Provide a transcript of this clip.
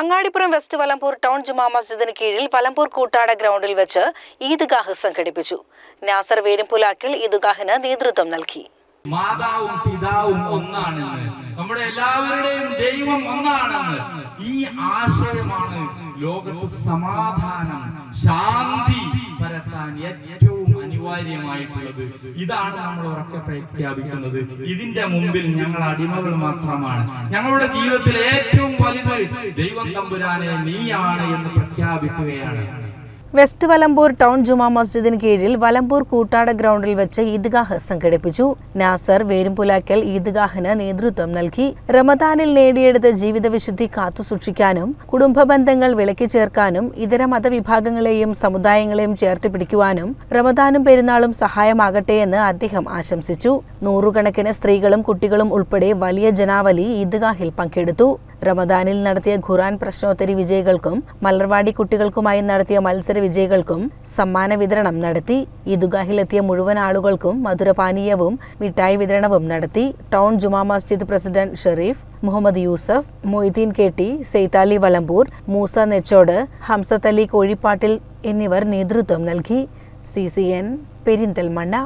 Angadipuram west Valambur town ജുമാ മസ്ജിദിന് കീഴിൽ വലമ്പൂർ കൂട്ടാട ഗ്രൗണ്ടിൽ വെച്ച് ഈദ്ഗാഹ് സംഘടിപ്പിച്ചു. നാസർ വേരുംപുലാക്കിൽ ഈദ്ഗാഹിന് നേതൃത്വം നൽകി. മാതാവും പിതാവും ഒന്നാണെന്ന്. നമ്മുടെ എല്ലാവരുടെയും ദൈവം ഒന്നാണെന്ന്. ഈ ആശയമാണ് ലോകത്ത് സമാധാനം ശാന്തി പരത്താൻ അനിവാര്യമായിട്ടുള്ളത്. ഇതാണ് നമ്മൾ ഉറക്കെ പ്രഖ്യാപിക്കുന്നത്. ഇതിന്റെ മുമ്പിൽ ഞങ്ങൾ അടിമകൾ മാത്രമാണ്. ഞങ്ങളുടെ ജീവിതത്തിൽ ഏറ്റവും വലുത് ദൈവം തമ്പുരാനെ നീയാണ് എന്ന് പ്രഖ്യാപിക്കുകയാണ്. വെസ്റ്റ് വലമ്പൂർ ടൗൺ ജുമാ മസ്ജിദിന് കീഴിൽ വലമ്പൂർ കൂട്ടാട ഗ്രൗണ്ടിൽ വെച്ച് ഈദ്ഗാഹ് സംഘടിപ്പിച്ചു. നാസർ വേരുംപുലാക്കൽ ഈദ്ഗാഹിന് നേതൃത്വം നൽകി. റമദാനിൽ നേടിയെടുത്ത ജീവിതവിശുദ്ധി കാത്തുസൂക്ഷിക്കാനും കുടുംബ ബന്ധങ്ങൾ വിലക്കി ചേർക്കാനും ഇതര മതവിഭാഗങ്ങളെയും സമുദായങ്ങളെയും ചേർത്ത് പിടിക്കുവാനും റമദാനും പെരുന്നാളും സഹായമാകട്ടെ എന്ന് അദ്ദേഹം ആശംസിച്ചു. നൂറുകണക്കിന് സ്ത്രീകളും കുട്ടികളും ഉൾപ്പെടെ വലിയ ജനാവലി ഈദ്ഗാഹിൽ പങ്കെടുത്തു. റമദാനിൽ നടത്തിയ ഖുറാൻ പ്രശ്നോത്തരി വിജയികൾക്കും മലർവാടി കുട്ടികൾക്കുമായി നടത്തിയ മത്സര വിജയികൾക്കും സമ്മാന വിതരണം നടത്തി. ഈദ്ഗാഹിലെത്തിയ മുഴുവൻ ആളുകൾക്കും മധുരപാനീയവും മിഠായി വിതരണവും നടത്തി. Town Juma Masjid president Shareef Muhammad Yusuf Moideen K T Saithali Valambur Moosa Nechode Hamsath Ali Kozhippattil എന്നിവർ നേതൃത്വം നൽകി. C C N Perinthalmanna.